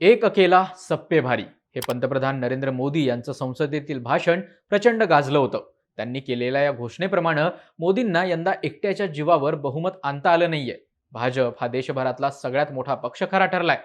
एक अकेला सप्पे भारी. हे पंतप्रधान नरेंद्र मोदी यांचं संसदेतील भाषण प्रचंड गाजलं होतं. त्यांनी केलेल्या या घोषणेप्रमाणे मोदींना यंदा एकट्याच्या जीवावर बहुमत आणता आलं नाहीये. भाजप हा देशभरातला सगळ्यात मोठा पक्ष खरा ठरलाय.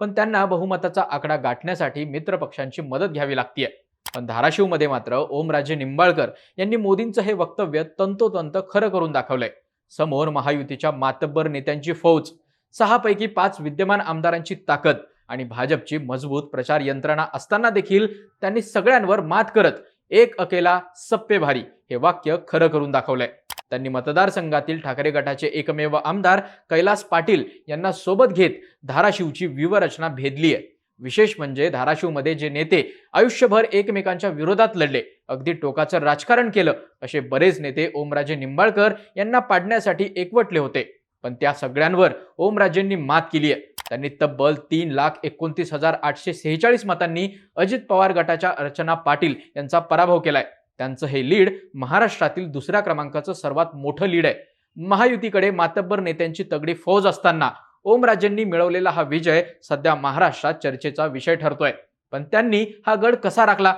पण त्यांना बहुमताचा आकडा गाठण्यासाठी मित्र पक्षांची मदत घ्यावी लागतीये. पण धाराशिवमध्ये मात्र ओमराजे निंबाळकर यांनी मोदींचं हे वक्तव्य तंतोतंत खरं करून दाखवलंय. समोर महायुतीच्या मातब्बर नेत्यांची फौज सहापैकी पाच विद्यमान आमदारांची ताकद आणि भाजपची मजबूत प्रचार यंत्रणा असताना देखील त्यांनी सगळ्यांवर मात करत एक अकेला सप्पे भारी हे वाक्य खरं करून दाखवलंय. त्यांनी मतदारसंघातील ठाकरे गटाचे एकमेव आमदार कैलास पाटील यांना सोबत घेत धाराशिवची व्यूहरचना भेदली आहे. विशेष म्हणजे धाराशिवमध्ये जे नेते आयुष्यभर एकमेकांच्या विरोधात लढले अगदी टोकाचं राजकारण केलं असे बरेच नेते ओमराजे निंबाळकर यांना पाडण्यासाठी एकवटले होते. पण त्या सगळ्यांवर ओमराजेंनी मात केली आहे. त्यांनी तब्बल तीन लाख एकोणतीस हजार आठशे सेहेचाळीस मतांनी अजित पवार गटाच्या अर्चना पाटील यांचा पराभव केलाय. त्यांचं हे लीड महाराष्ट्रातील दुसऱ्या क्रमांकाचं सर्वात मोठं लीड आहे. महायुतीकडे मातब्बर नेत्यांची तगडी फौज असताना ओमराजेंनी मिळवलेला हा विजय सध्या महाराष्ट्रात चर्चेचा विषय ठरतोय. पण त्यांनी हा गड कसा राखला?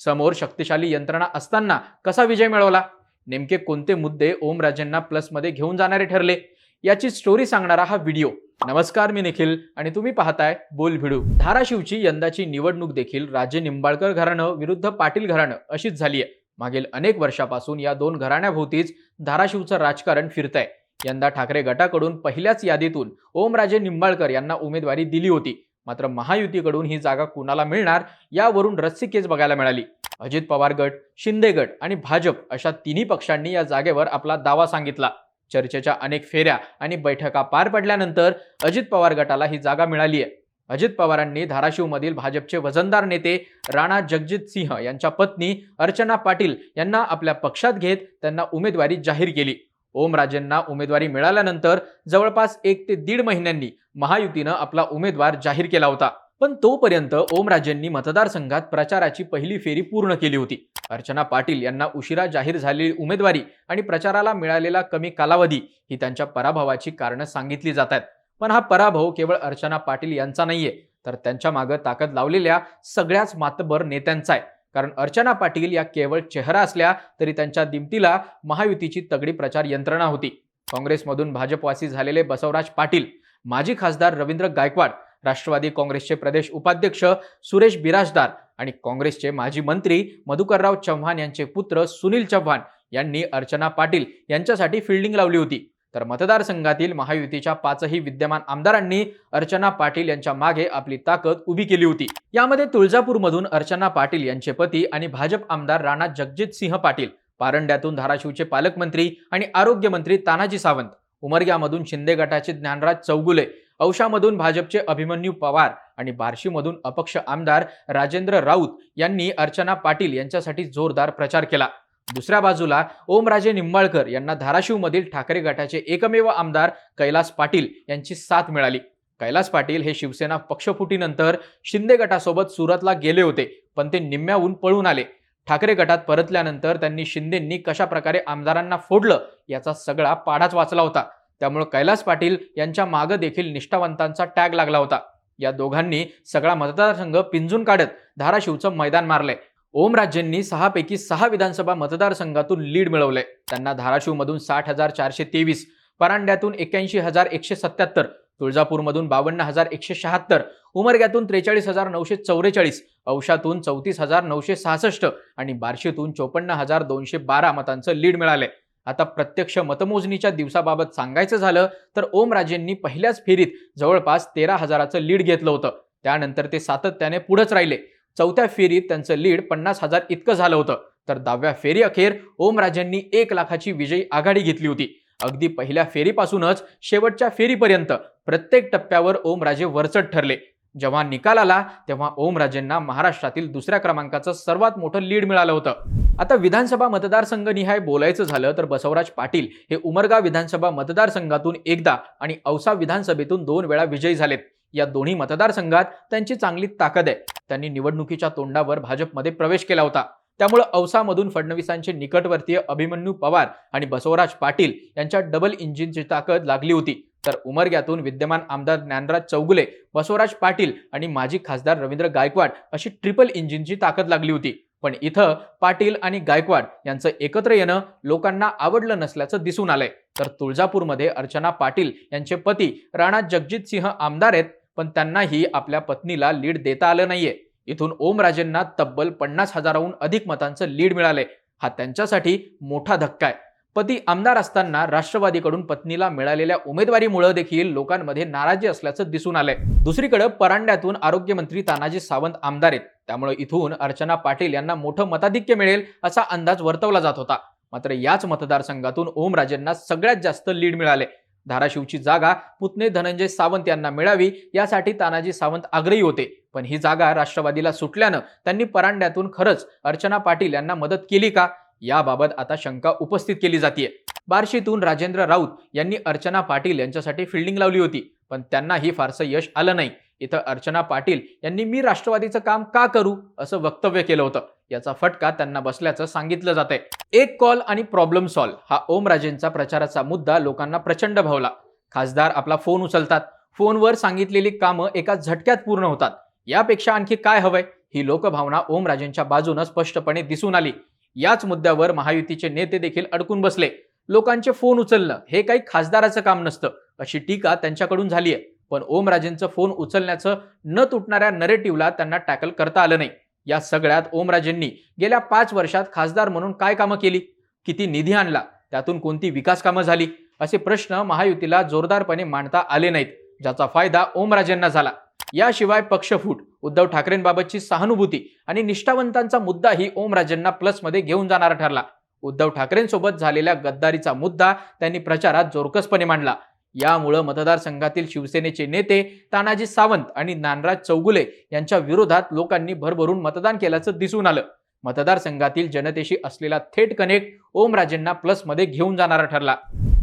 समोर शक्तिशाली यंत्रणा असताना कसा विजय मिळवला? नेमके कोणते मुद्दे ओमराजेंना प्लसमध्ये घेऊन जाणारे ठरले? याची स्टोरी सांगणारा हा व्हिडिओ नमस्कार मी निखिल आणि तुम्ही पाहताय बोल भिडू. धाराशिवची यंदाची निवडणूक देखील राजे निंबाळकर घराणं विरुद्ध पाटील घराणं अशीच झाली आहे मागील अनेक वर्षापासून या दोन घराण्याभोवतीच धाराशिवचं राजकारण फिरतंय. यंदा ठाकरे गटाकडून पहिल्याच यादीतून ओमराजे निंबाळकर यांना उमेदवारी दिली होती. मात्र महायुतीकडून ही जागा कुणाला मिळणार यावरून रस्सीकेच बघायला मिळाली. अजित पवार गट शिंदे गट आणि भाजप अशा तिन्ही पक्षांनी या जागेवर आपला दावा सांगितला. चर्चेच्या अनेक फेऱ्या आणि बैठका पार पडल्यानंतर अजित पवार गटाला ही जागा मिळाली आहे. अजित पवारांनी धाराशिवमधील भाजपचे वजनदार नेते राणा जगजित सिंह यांच्या पत्नी अर्चना पाटील यांना आपल्या पक्षात घेत त्यांना उमेदवारी जाहीर केली. ओमराजेंना उमेदवारी मिळाल्यानंतर जवळपास एक ते दीड महिन्यांनी महायुतीनं आपला उमेदवार जाहीर केला होता. पण तोपर्यंत ओमराजेंनी मतदारसंघात प्रचाराची पहिली फेरी पूर्ण केली होती. अर्चना पाटील यांना उशिरा जाहीर झालेली उमेदवारी आणि प्रचाराला मिळालेला कमी कालावधी ही त्यांच्या पराभवाची कारणं सांगितली जात आहेत. पण हा पराभव केवळ अर्चना पाटील यांचा नाहीये तर त्यांच्या मागे ताकद लावलेल्या सगळ्याच मातबर नेत्यांचा आहे. कारण अर्चना पाटील या केवळ चेहरा असल्या तरी त्यांच्या दिमतीला महायुतीची तगडी प्रचार यंत्रणा होती. काँग्रेसमधून भाजपवासी झालेले बसवराज पाटील माजी खासदार रवींद्र गायकवाड राष्ट्रवादी काँग्रेसचे प्रदेश उपाध्यक्ष सुरेश बिराजदार आणि काँग्रेसचे माजी मंत्री मधुकरराव चव्हाण यांचे पुत्र सुनील चव्हाण यांनी अर्चना पाटील यांच्यासाठी फिल्डिंग लावली होती. तर मतदारसंघातील महायुतीच्या पाचही विद्यमान आमदारांनी अर्चना पाटील यांच्या मागे आपली ताकद उभी केली होती. यामध्ये तुळजापूरमधून अर्चना पाटील यांचे पती आणि भाजप आमदार राणा जगजित सिंह पाटील पारंड्यातून धाराशिवचे पालकमंत्री आणि आरोग्यमंत्री तानाजी सावंत उमरग्यामधून शिंदे गटाचे ज्ञानराज चौगुले औशामधून भाजपचे अभिमन्यू पवार आणि बार्शीमधून अपक्ष आमदार राजेंद्र राऊत यांनी अर्चना पाटील यांच्यासाठी जोरदार प्रचार केला. दुसऱ्या बाजूला ओमराजे निंबाळकर यांना धाराशिवमधील ठाकरे गटाचे एकमेव आमदार कैलास पाटील यांची साथ मिळाली. कैलास पाटील हे शिवसेना पक्षफुटीनंतर शिंदे गटासोबत सुरतला गेले होते पण ते निम्म्याहून पळून आले. ठाकरे गटात परतल्यानंतर त्यांनी शिंदेंनी कशा प्रकारे आमदारांना फोडलं याचा सगळा पाढाच वाचला होता. त्यामुळे कैलास पाटील यांच्या मागं देखील निष्ठावंतांचा टॅग लागला होता. या दोघांनी सगळा मतदारसंघ पिंजून काढत धाराशिवचं मैदान मारलंय ओमराजेंनी सहापैकी सहा विधानसभा मतदारसंघातून लीड मिळवले. त्यांना धाराशिवमधून साठ हजार चारशे तेवीस परांड्यातून एक्क्याऐंशी हजार एकशे सत्याहत्तर तुळजापूरमधून बावन्न हजार एकशे शहात्तर उमरग्यातून त्रेचाळीस हजार नऊशे चौवेचाळीस औशातून चौतीस हजार नऊशे सहासष्ट आणि बार्शीतून चोपन्न हजार दोनशे बारा मतांचं लीड मिळाले. आता प्रत्यक्ष मतमोजणीच्या दिवसाबाबत सांगायचं झालं तर ओमराजेंनी पहिल्याच फेरीत जवळपास तेरा हजाराचं लीड घेतलं होतं. त्यानंतर ते सातत्याने पुढेच राहिले. चौथ्या फेरीत त्यांचं लीड पन्नास हजार इतकं झालं होतं. तर दहाव्या फेरी अखेर ओमराजेंनी एक लाखाची विजयी आघाडी घेतली होती. अगदी पहिल्या फेरीपासूनच शेवटच्या फेरीपर्यंत प्रत्येक टप्प्यावर ओमराजे वरचढ ठरले. जेव्हा निकाल आला तेव्हा ओमराजेंना महाराष्ट्रातील दुसऱ्या क्रमांकाचं सर्वात मोठं लीड मिळालं होतं. आता विधानसभा मतदारसंघ निहाय बोलायचं झालं तर बसवराज पाटील हे उमरगा विधानसभा मतदारसंघातून एकदा आणि औसा विधानसभेतून दोन वेळा विजयी झालेत. या दोन्ही मतदारसंघात त्यांची चांगली ताकद आहे. त्यांनी निवडणुकीच्या तोंडावर भाजपमध्ये प्रवेश केला होता. त्यामुळे औसामधून फडणवीसांचे निकटवर्तीय अभिमन्यू पवार आणि बसवराज पाटील यांच्या डबल इंजिनची ताकद लागली होती. तर उमरग्यातून विद्यमान आमदार ज्ञानराज चौगुले बसवराज पाटील आणि माजी खासदार रवींद्र गायकवाड अशी ट्रिपल इंजिनची ताकद लागली होती. पण इथं पाटील आणि गायकवाड यांचं एकत्र येणं लोकांना आवडलं नसल्याचं दिसून आलंय. तर तुळजापूरमध्ये अर्चना पाटील यांचे पती राणा जगजित सिंह आमदार आहेत पण त्यांनाही आपल्या पत्नीला लीड देता आलं नाहीये. इथून ओमराजेंना तब्बल पन्नास हजाराहून अधिक मतांचं लीड मिळालंय. हा त्यांच्यासाठी मोठा धक्का आहे. पती आमदार असताना राष्ट्रवादीकडून पत्नीला मिळालेल्या उमेदवारीमुळे देखील लोकांमध्ये नाराजी असल्याचं दिसून आलंय. दुसरीकडे परांड्यातून आरोग्यमंत्री तानाजी सावंत आमदार आहेत. त्यामुळे इथून अर्चना पाटील यांना मोठं मताधिक्य मिळेल असा अंदाज वर्तवला जात होता. मात्र याच मतदारसंघातून ओमराजेंना सगळ्यात जास्त लीड मिळाले. धाराशिवची जागा पुतणे धनंजय सावंत यांना मिळावी यासाठी तानाजी सावंत आग्रही होते. पण ही जागा राष्ट्रवादीला सुटल्यानं त्यांनी परांड्यातून खरंच अर्चना पाटील यांना मदत केली का? याबाबत आता शंका उपस्थित केली जाते बार्शीतून राजेंद्र राऊत यांनी अर्चना पाटील यांच्यासाठी फिल्डिंग लावली होती पण त्यांनाही फारसं यश आलं नाही. इथं अर्चना पाटील यांनी मी राष्ट्रवादीचं काम का करू असं वक्तव्य केलं होतं. याचा फटका त्यांना बसल्याचं सांगितलं जात आहे एक कॉल आणि प्रॉब्लेम सॉल्व हा ओमराजेंचा प्रचाराचा मुद्दा लोकांना प्रचंड भावला. खासदार आपला फोन उचलतात. फोनवर सांगितलेली कामं एका झटक्यात पूर्ण होतात. यापेक्षा आणखी काय हवंय? ही लोकभावना ओमराजेंच्या बाजूनं स्पष्टपणे दिसून आली. याच मुद्द्यावर महायुतीचे नेते देखील अडकून बसले. लोकांचे फोन उचलणं हे काही खासदाराचं काम नसतं अशी टीका त्यांच्याकडून झाली आहे पण ओमराजेंचं फोन उचलण्याचं न तुटणाऱ्या नरेटिव्हला त्यांना टॅकल करता आलं नाही. या सगळ्यात ओमराजेंनी गेल्या पाच वर्षात खासदार म्हणून काय कामं केली? किती निधी आणला? त्यातून कोणती विकास कामं झाली? असे प्रश्न महायुतीला जोरदारपणे मांडता आले नाहीत ज्याचा फायदा ओमराजेंना झाला. याशिवाय पक्षफूट उद्धव ठाकरेंबाबतची सहानुभूती आणि निष्ठावंतांचा मुद्दाही ओमराजेंना प्लसमध्ये घेऊन जाणारा ठरला. उद्धव ठाकरेंसोबत झालेल्या गद्दारीचा मुद्दा त्यांनी प्रचारात जोरकसपणे मांडला. यामुळं मतदारसंघातील शिवसेनेचे नेते तानाजी सावंत आणि नानराज चौगुले यांच्या विरोधात लोकांनी भरभरून मतदान केल्याचं दिसून आलं. मतदारसंघातील जनतेशी असलेला थेट कनेक्ट ओमराजेंना प्लसमध्ये घेऊन जाणारा ठरला.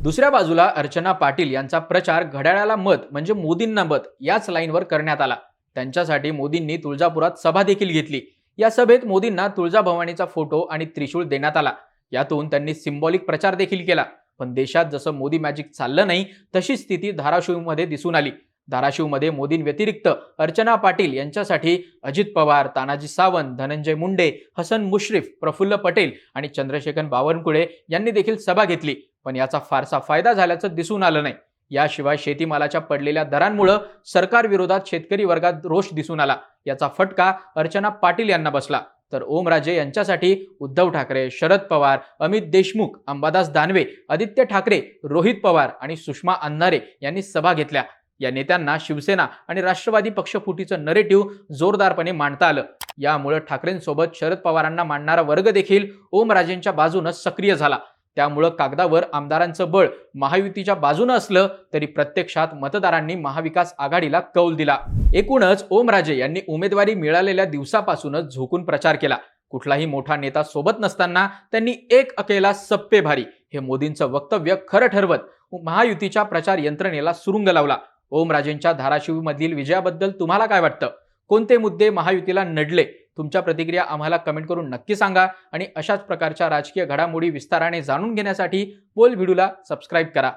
दुसऱ्या बाजूला अर्चना पाटील यांचा प्रचार घड्याळाला मत म्हणजे मोदींना मत याच लाईनवर करण्यात आला. त्यांच्यासाठी मोदींनी तुळजापुरात सभा देखील घेतली. या सभेत मोदींना तुळजाभवानीचा फोटो आणि त्रिशूळ देण्यात आला. यातून त्यांनी सिम्बॉलिक प्रचार देखील केला. पण देशात जसं मोदी मॅजिक चाललं नाही तशी स्थिती धाराशिवमध्ये दिसून आली. धाराशिवमध्ये मोदींव्यतिरिक्त अर्चना पाटील यांच्यासाठी अजित पवार तानाजी सावंत धनंजय मुंडे हसन मुश्रीफ प्रफुल्ल पटेल आणि चंद्रशेखर बावनकुळे यांनी देखील सभा घेतली. पण याचा फारसा फायदा झाल्याचं दिसून आलं नाही. याशिवाय शेतीमालाच्या पडलेल्या दरांमुळं सरकार विरोधात शेतकरी वर्गात रोष दिसून आला. याचा फटका अर्चना पाटील यांना बसला. तर ओमराजे यांच्यासाठी उद्धव ठाकरे शरद पवार अमित देशमुख अंबादास दानवे आदित्य ठाकरे रोहित पवार आणि सुषमा अंधारे यांनी सभा घेतल्या. या नेत्यांना शिवसेना आणि राष्ट्रवादी पक्षफुटीचं नरेटिव्ह जोरदारपणे मांडता आलं. यामुळे ठाकरेंसोबत शरद पवारांना मांडणारा वर्ग देखील ओमराजेंच्या बाजूनं सक्रिय झाला. त्यामुळं कागदावर आमदारांचं बळ महायुतीच्या बाजूनं असलं तरी प्रत्यक्षात मतदारांनी महाविकास आघाडीला कौल दिला. एकूणच ओमराजे यांनी उमेदवारी मिळालेल्या दिवसापासूनच झोकून प्रचार केला. कुठलाही मोठा नेता सोबत नसताना त्यांनी एक अकेला सप्पे भारी हे मोदींचं वक्तव्य खरं ठरवत महायुतीच्या प्रचार यंत्रणेला सुरुंग लावला. ओमराजेंच्या धाराशिवमधील विजयाबद्दल तुम्हाला काय वाटतं? कोणते मुद्दे महायुतीला नडले? तुमच्या प्रतिक्रिया आम्हाला कमेंट करून नक्की सांगा आणि अशाच प्रकारच्या राजकीय घडामोडी विस्ताराने जाणून घेण्यासाठी बोल व्हिडिओला सबस्क्राईब करा.